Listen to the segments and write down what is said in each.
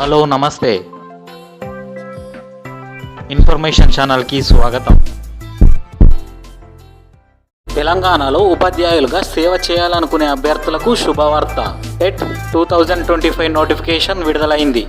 Hello నమస్తే. Information ఛానల్కి స్వాగతం. తెలంగాణలో ఉపాధ్యాయులుగా సేవ చేయాలనుకునే అభ్యర్థులకు శుభవార్త. TET two thousand twenty five notification విడుదలైంది.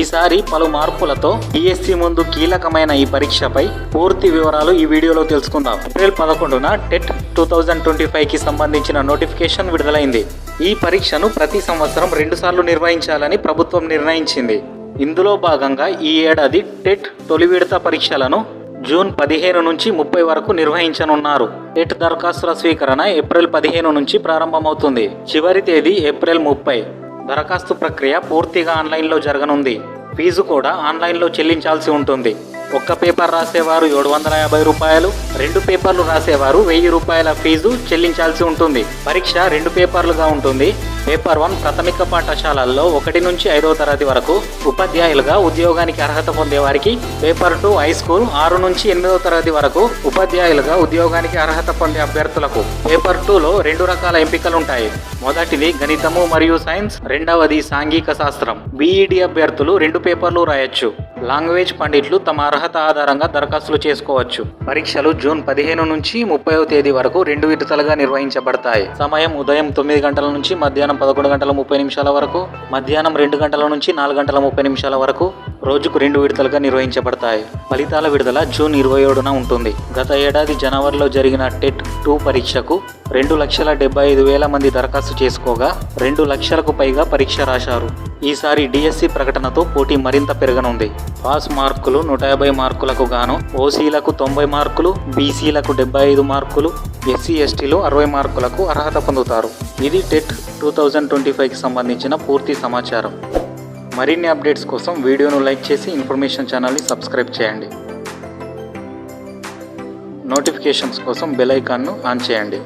ఈసారి పలు మార్పులతో డిఎస్సి ముందు కీలకమైన ఈ పరీక్షపై పూర్తి వివరాలు ఈ వీడియోలో తెలుసుకుందాం. ఏప్రిల్ పదకొండున టెట్ టూ థౌజండ్ ట్వంటీ ఫైవ్కి సంబంధించిన నోటిఫికేషన్ విడుదలైంది. ఈ పరీక్షను ప్రతి సంవత్సరం రెండుసార్లు నిర్వహించాలని ప్రభుత్వం నిర్ణయించింది. ఇందులో భాగంగా ఈ ఏడాది టెట్ తొలి విడత పరీక్షలను జూన్ పదిహేను నుంచి ముప్పై వరకు నిర్వహించనున్నారు. టెట్ దరఖాస్తుల స్వీకరణ ఏప్రిల్ పదిహేను నుంచి ప్రారంభమవుతుంది. చివరి తేదీ ఏప్రిల్ ముప్పై. దరఖాస్తు ప్రక్రియ పూర్తిగా ఆన్లైన్లో జరగనుంది. ఫీజు కూడా ఆన్లైన్లో చెల్లించాల్సి ఉంటుంది. ఒక్క పేపర్ రాసేవారు ఏడు వందల యాభై రూపాయలు రెండు పేపర్లు రాసేవారు వెయ్యి రూపాయల ఫీజు చెల్లించాల్సి ఉంటుంది. పరీక్ష రెండు పేపర్లుగా ఉంటుంది. పేపర్ వన్ ప్రాథమిక పాఠశాలల్లో ఒకటి నుంచి ఐదవ తరగతి వరకు ఉపాధ్యాయులుగా ఉద్యోగానికి అర్హత పొందే వారికి పేపర్ టూ హై స్కూల్ ఆరు నుంచి ఎనిమిదవ తరగతి వరకు ఉపాధ్యాయులుగా ఉద్యోగానికి అర్హత పొందే అభ్యర్థులకు పేపర్ టూలో రెండు రకాల ఎంపికలు ఉంటాయి మొదటిది గణితము మరియు సైన్స్ రెండవది సాంఘిక శాస్త్రం. బీఈడి అభ్యర్థులు రెండు పేపర్లు రాయొచ్చు. లాంగ్వేజ్ పండిట్లు తమ అర్హత ఆధారంగా దరఖాస్తులు చేసుకోవచ్చు. పరీక్షలు జూన్ పదిహేను నుంచి ముప్పైవ తేదీ వరకు రెండు విడతలుగా నిర్వహించబడతాయి. సమయం ఉదయం తొమ్మిది గంటల నుంచి మధ్యాహ్నం పదకొండు గంటల ముప్పై నిమిషాల వరకు మధ్యాహ్నం రెండు గంటల నుంచి నాలుగు గంటల ముప్పై నిమిషాల వరకు రోజుకు రెండు విడతలుగా నిర్వహించబడతాయి. ఫలితాల విడుదల జూన్ ఇరవై ఏడున ఉంటుంది. గత ఏడాది జనవరిలో జరిగిన టెట్ టూ పరీక్షకు రెండు లక్షల డెబ్బై ఐదు వేల మంది దరఖాస్తు చేసుకోగా రెండు లక్షలకు పైగా పరీక్ష రాశారు. ఈసారి డిఎస్సి ప్రకటనతో పోటీ మరింత పెరగనుంది. పాస్ మార్కులు నూట యాభై మార్కులకు గాను ఓసీలకు తొంభై మార్కులు బీసీలకు డెబ్బై ఐదు మార్కులు ఎస్సీ ఎస్టీలు అరవై మార్కులకు అర్హత పొందుతారు. ఇది టెట్ టూ థౌజండ్ ట్వంటీ ఫైవ్కి సంబంధించిన పూర్తి సమాచారం. మరిన్ని అప్డేట్స్ కోసం వీడియోను లైక్ చేసి ఇన్ఫర్మేషన్ ఛానల్ని సబ్స్క్రైబ్ చేయండి. నోటిఫికేషన్స్ కోసం బెల్ ఐకాన్ను ఆన్ చేయండి.